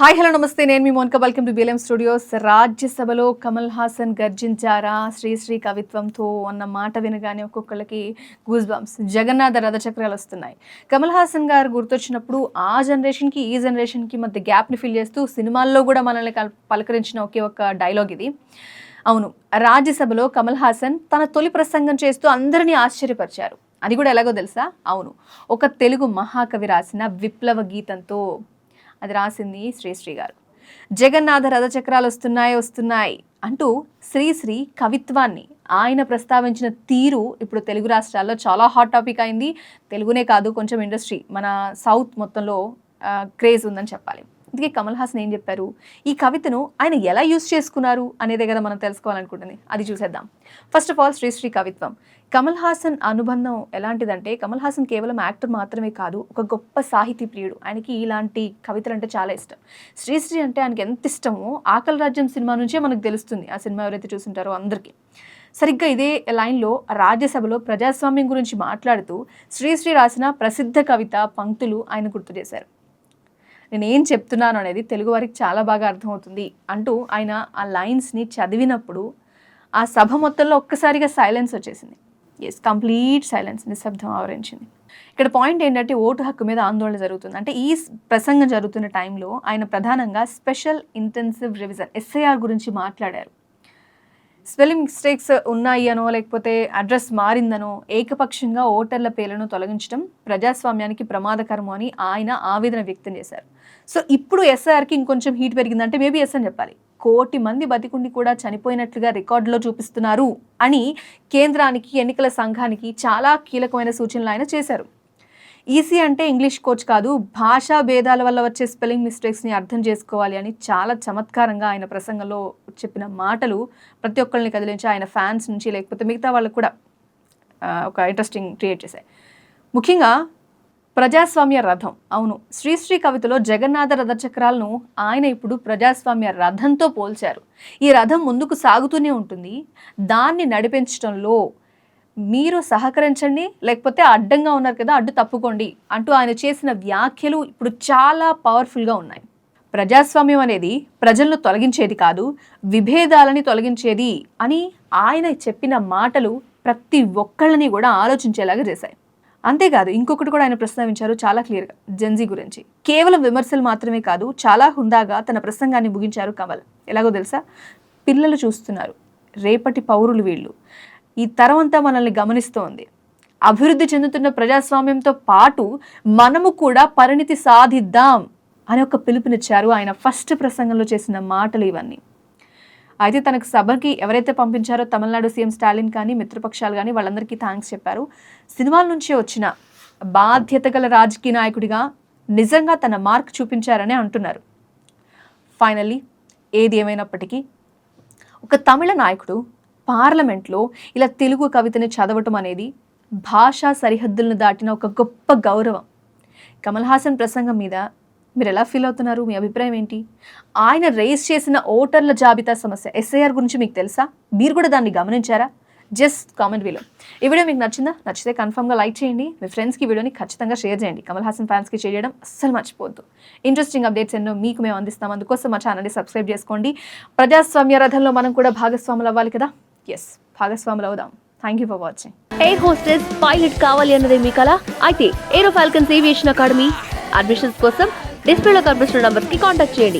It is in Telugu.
హాయ్ హలో నమస్తే. నేను మీ Monika. Welcome to BLM studios. రాజ్యసభలో కమల్ హాసన్ గర్జించారా? శ్రీశ్రీ కవిత్వంతో అన్న మాట వినగానే ఒక్కొక్కళ్ళకి గూస్ బంప్స్ జగన్నాథ రథచక్రాలు వస్తున్నాయి. కమల్ హాసన్ గారు గుర్తొచ్చినప్పుడు ఆ జనరేషన్కి ఈ జనరేషన్కి మధ్య గ్యాప్ని ఫిల్ చేస్తూ సినిమాల్లో కూడా మనల్ని పలకరించిన ఒకే ఒక డైలాగ్ ఇది. అవును రాజ్యసభలో కమల్ హాసన్ తన తొలి ప్రసంగం చేస్తూ అందరినీ ఆశ్చర్యపరిచారు. అది కూడా ఎలాగో తెలుసా? అవును ఒక తెలుగు మహాకవి రాసిన విప్లవ గీతంతో అది రాసింది శ్రీశ్రీ గారు. జగన్నాథ రథచక్రాలు వస్తున్నాయి వస్తున్నాయి అంటూ శ్రీశ్రీ కవిత్వాన్ని ఆయన ప్రస్తావించిన తీరు ఇప్పుడు తెలుగు రాష్ట్రాల్లో చాలా హాట్ టాపిక్ అయింది. తెలుగునే కాదు కొంచెం ఇండస్ట్రీ మన సౌత్ మొత్తంలో క్రేజ్ ఉందని చెప్పాలి. అందుకే కమల్ హాసన్ ఏం చెప్పారు? ఈ కవితను ఆయన ఎలా యూస్ చేసుకున్నారు అనేదే కదా మనం తెలుసుకోవాలనుకుంటుంది. అది చూసేద్దాం. ఫస్ట్ ఆఫ్ ఆల్ శ్రీశ్రీ కవిత్వం. కమల్ హాసన్ అనుబంధం ఎలాంటిదంటే కమల్ హాసన్ కేవలం యాక్టర్ మాత్రమే కాదు ఒక గొప్ప సాహితీ ప్రియుడు. ఆయనకి ఇలాంటి కవితలు అంటే చాలా ఇష్టం. శ్రీశ్రీ అంటే ఆయనకి ఎంత ఇష్టమో ఆకలి రాజ్యం సినిమా నుంచే మనకు తెలుస్తుంది. ఆ సినిమా ఎవరైతే చూసింటారో అందరికీ. సరిగ్గా ఇదే లైన్లో రాజ్యసభలో ప్రజాస్వామ్యం గురించి మాట్లాడుతూ శ్రీశ్రీ రాసిన ప్రసిద్ధ కవిత పంక్తులు ఆయన గుర్తు చేశారు. నేను ఏం చెప్తున్నాను అనేది తెలుగు వారికి చాలా బాగా అర్థమవుతుంది అంటూ ఆయన ఆ లైన్స్ని చదివినప్పుడు ఆ సభ మొత్తంలో ఒక్కసారిగా సైలెన్స్ వచ్చేసింది. ఎస్ కంప్లీట్ సైలెన్స్ నిశ్శబ్దం ఆవరించింది. ఇక్కడ పాయింట్ ఏంటంటే ఓటు హక్కు మీద ఆందోళన జరుగుతుంది. అంటే ఈ ప్రసంగం జరుగుతున్న టైంలో ఆయన ప్రధానంగా స్పెషల్ ఇంటెన్సివ్ రివిజన్ ఎస్ఐఆర్ గురించి మాట్లాడారు. స్పెల్లింగ్ మిస్టేక్స్ ఉన్నాయి అనో లేకపోతే అడ్రస్ మారిందనో ఏకపక్షంగా ఓటర్ల పేర్లను తొలగించడం ప్రజాస్వామ్యానికి ప్రమాదకరము అని ఆయన ఆవేదన వ్యక్తం చేశారు. సో ఇప్పుడు ఎస్ఆర్కి ఇంకొంచెం హీట్ పెరిగిందంటే మేబీ ఎస్ అని చెప్పాలి. కోటి మంది బతికుండి కూడా చనిపోయినట్లుగా రికార్డులో చూపిస్తున్నారు అని కేంద్రానికి ఎన్నికల సంఘానికి చాలా కీలకమైన సూచనలు ఆయన చేశారు. ఈసీ అంటే ఇంగ్లీష్ కోచ్ కాదు భాషా భేదాల వల్ల వచ్చే స్పెల్లింగ్ మిస్టేక్స్ని అర్థం చేసుకోవాలి అని చాలా చమత్కారంగా ఆయన ప్రసంగంలో చెప్పిన మాటలు ప్రతి ఒక్కరిని కదిలించి ఆయన ఫ్యాన్స్ నుంచి లేకపోతే మిగతా వాళ్ళకు కూడా ఒక ఇంట్రెస్టింగ్ క్రియేట్ చేశాయి. ముఖ్యంగా ప్రజాస్వామ్య రథం. అవును శ్రీశ్రీ కవితలో జగన్నాథ రథ చక్రాలను ఆయన ఇప్పుడు ప్రజాస్వామ్య రథంతో పోల్చారు. ఈ రథం ముందుకు సాగుతూనే ఉంటుంది. దాన్ని నడిపించడంలో మీరు సహకరించండి లేకపోతే అడ్డంగా ఉన్నారు కదా అడ్డు తప్పుకోండి అంటూ ఆయన చేసిన వ్యాఖ్యలు ఇప్పుడు చాలా పవర్ఫుల్గా ఉన్నాయి. ప్రజాస్వామ్యం అనేది ప్రజలను తొలగించేది కాదు విభేదాలని తొలగించేది అని ఆయన చెప్పిన మాటలు ప్రతి ఒక్కళ్ళని కూడా ఆలోచించేలాగా చేశాయి. అంతేకాదు ఇంకొకటి కూడా ఆయన ప్రస్తావించారు చాలా క్లియర్గా జెన్జీ గురించి. కేవలం విమర్శలు మాత్రమే కాదు చాలా హుందాగా తన ప్రసంగాన్ని ముగించారు కమల్. ఎలాగో తెలుసా? పిల్లలు చూస్తున్నారు రేపటి పౌరులు వీళ్ళు. ఈ తరం అంతా మనల్ని గమనిస్తోంది. అభివృద్ధి చెందుతున్న ప్రజాస్వామ్యంతో పాటు మనము కూడా పరిణితి సాధిద్దాం అని ఒక పిలుపునిచ్చారు ఆయన ఫస్ట్ ప్రసంగంలో చేసిన మాటలు ఇవన్నీ. అయితే తనకు సభకి ఎవరైతే పంపించారో తమిళనాడు సీఎం స్టాలిన్ కానీ మిత్రపక్షాలు కానీ వాళ్ళందరికీ థ్యాంక్స్ చెప్పారు. సినిమాల నుంచే వచ్చిన బాధ్యత గల రాజకీయ నాయకుడిగా నిజంగా తన మార్క్ చూపించారని అంటున్నారు. ఫైనల్లీ ఏది ఏమైనప్పటికీ ఒక తమిళ నాయకుడు పార్లమెంట్లో ఇలా తెలుగు కవితని చదవటం అనేది భాషా సరిహద్దులను దాటిన ఒక గొప్ప గౌరవం. కమల్ హాసన్ ప్రసంగం మీద మీరు ఎలా ఫీల్ అవుతున్నారు? మీ అభిప్రాయం ఏంటి? ఆయన రేస్ చేసిన ఓటర్ల జాబితా సమస్య ఎస్ఐఆర్ గురించి మీకు తెలుసా? మీరు కూడా దాన్ని గమనించారా? జస్ట్ కామెంట్ వీలో ఈ వీడియో మీకు నచ్చిందా? నచ్చితే కన్ఫర్మ్గా లైక్ చేయండి. మీ ఫ్రెండ్స్కి వీడియోని ఖచ్చితంగా షేర్ చేయండి. కమల్ హాసన్ ఫ్యాన్స్కి షేర్ చేయడం అస్సలు మర్చిపోద్దు ఇంట్రెస్టింగ్ అప్డేట్స్ ఎన్నో మీకు మేము అందిస్తాం. అందుకోసం మా ఛానల్ని సబ్స్క్రైబ్ చేసుకోండి. ప్రజాస్వామ్య రథంలో మనం కూడా భాగస్వాములు అవ్వాలి కదా? ఎస్ భాగస్వాములు అవుదాం thank you for watching air hostess pilot కావాలి అన్నదే మీ కళ అయితే Aero Falcons aviation academy admissions కోసం డిస్ప్లేలో కనిపిస్తున్న నంబర్కి కాంటాక్ట్ చేయండి